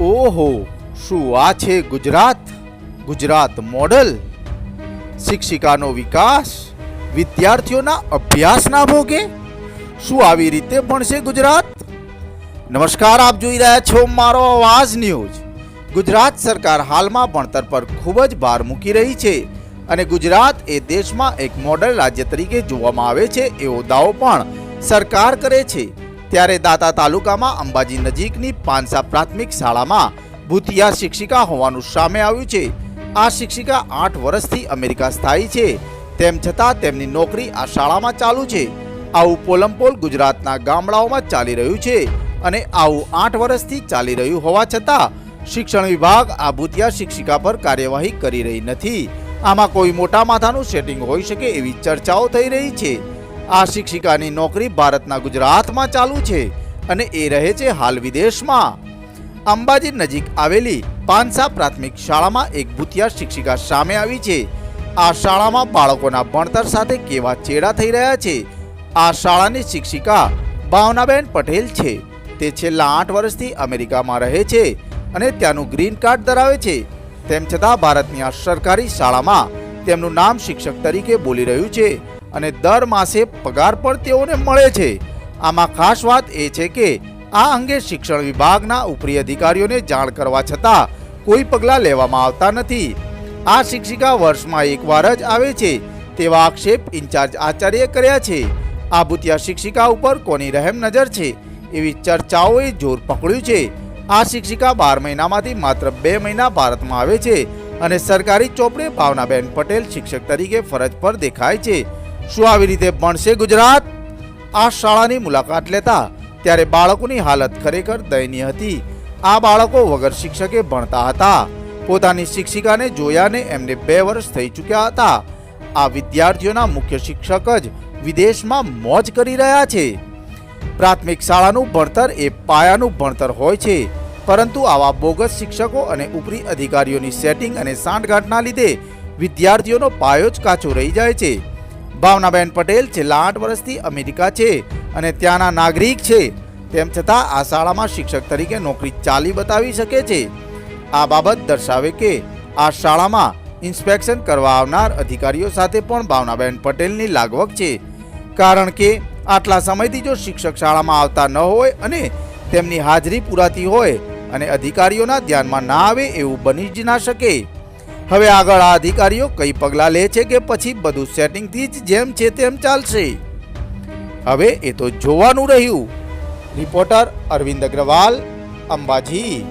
ઓહો, શું આ છે ગુજરાત? ગુજરાત મોડલ? શિક્ષિકાનો વિકાસ? વિદ્યાર્થીઓના અભ્યાસના ભોગે? શું આવી રીતે ભણશે ગુજરાત? નમસ્કાર, આપ જોઈ રહ્યા છો મારો અવાજ ન્યૂઝ. ગુજરાત સરકાર હાલમાં ભણતર પર ખૂબ જ ભાર મૂકી રહી છે અને ગુજરાત એ દેશમાં એક મોડલ રાજ્ય તરીકે જોવામાં આવે છે એવો દાવો પણ સરકાર કરે છે. ત્યારે દાતા તાલુકામાં અંબાજી નજીકની પાનસા પ્રાથમિક શાળામાં ભૂતિયા શિક્ષિકા હોવાનું સામે આવ્યું છે. આ શિક્ષિકા આઠ વર્ષથી અમેરિકા સ્થાયી છે. તેમ છતાં તેમની નોકરી આ શાળામાં ચાલુ છે. આવું પોલમપોલ ગુજરાતના ગામડાઓમાં ચાલી રહ્યું છે અને આવું આઠ વર્ષથી ચાલી રહ્યું હોવા છતાં શિક્ષણ વિભાગ આ ભૂતિયા શિક્ષિકા પર કાર્યવાહી કરી રહી નથી. આમાં કોઈ મોટા માથાનું સેટિંગ હોઈ શકે એવી ચર્ચાઓ થઈ રહી છે. આ શિક્ષિકાની નોકરી ભારતના ગુજરાતમાં ચાલુ છે અને એ રહે છે હાલ વિદેશમાં. અંબાજી નજીક આવેલી પાનસા પ્રાથમિક શાળામાં એક ભૂતિયા શિક્ષિકા સામે આવી છે. આ શાળામાં બાળકોના ભણતર સાથે કેવા ચેડા થઈ રહ્યા છે? આ શાળાની શિક્ષિકા ભાવનાબેન પટેલ છે. તે છેલ્લા આઠ વર્ષથી અમેરિકામાં રહે છે અને ત્યાંનું ગ્રીન કાર્ડ ધરાવે છે. તેમ છતાં ભારતની આ સરકારી શાળામાં તેમનું નામ શિક્ષક તરીકે બોલી રહ્યું છે. અને દર માસે પગાર પણ તેઓને મળે છે. આમાં ખાસ વાત એ છે કે, આ અંગે શિક્ષણ વિભાગના ઉપરી અધિકારીઓને જાણ કરવા છતાં કોઈ પગલાં લેવામાં આવતા નથી. આ શિક્ષિકા વર્ષમાં એકવાર જ આવે છે તેવા આક્ષેપ ઇન્ચાર્જ આચાર્ય કર્યા છે. આ ભૂતિયા શિક્ષિકા ઉપર કોની રહેમ નજર છે? એવી ચર્ચાઓએ જોર પકડ્યું છે. આ શિક્ષિકા બાર મહિનામાંથી માત્ર બે મહિના ભારતમાં આવે છે અને સરકારી ચોપડે ભાવનાબેન પટેલ શિક્ષક તરીકે ફરજ પર દેખાય છે. શું આવી રીતે ભણશે ગુજરાત? આ શાળાની મુલાકાત લેતા ત્યારે બાળકોની હાલત ખરેખર દયનીય હતી. આ બાળકો વગર શિક્ષકે ભણતા હતા. પોતાની શિક્ષિકાને જોયાને એમને બે વર્ષ થઈ ચૂક્યા હતા. આ વિદ્યાર્થીઓના મુખ્ય શિક્ષક જ વિદેશમાં મોજ કરી રહ્યા છે. પ્રાથમિક શાળાનું ભણતર એ પાયાનું ભણતર હોય છે. પરંતુ આવા બોગસ શિક્ષકો અને ઉપરી અધિકારીઓની સેટિંગ અને સાંઠગાંઠના લીધે વિદ્યાર્થીઓનો પાયો જ કાચો રહી જાય છે. ભાવનાબેન પટેલ છેલ્લા આઠ વર્ષથી અમેરિકા છે અને ત્યાંના નાગરિક છે. તેમ છતાં આ શાળામાં શિક્ષક તરીકે નોકરી ચાલી બતાવી શકે છે. આ બાબત દર્શાવે કે આ શાળામાં ઇન્સ્પેક્શન કરવા આવનાર અધિકારીઓ સાથે પણ ભાવનાબેન પટેલની લાગવક છે. કારણ કે આટલા સમયથી જો શિક્ષક શાળામાં આવતા ન હોય અને તેમની હાજરી પુરાતી હોય અને અધિકારીઓના ધ્યાનમાં ના આવે એવું બની જ ના શકે. હવે આગળ આ અધિકારીઓ કઈ પગલાં લે છે કે પછી બધું સેટિંગથી જ જેમ છે તેમ ચાલશે? હવે એ તો જોવાનું રહ્યું. રિપોર્ટર અરવિંદ અગ્રવાલ, અંબાજી.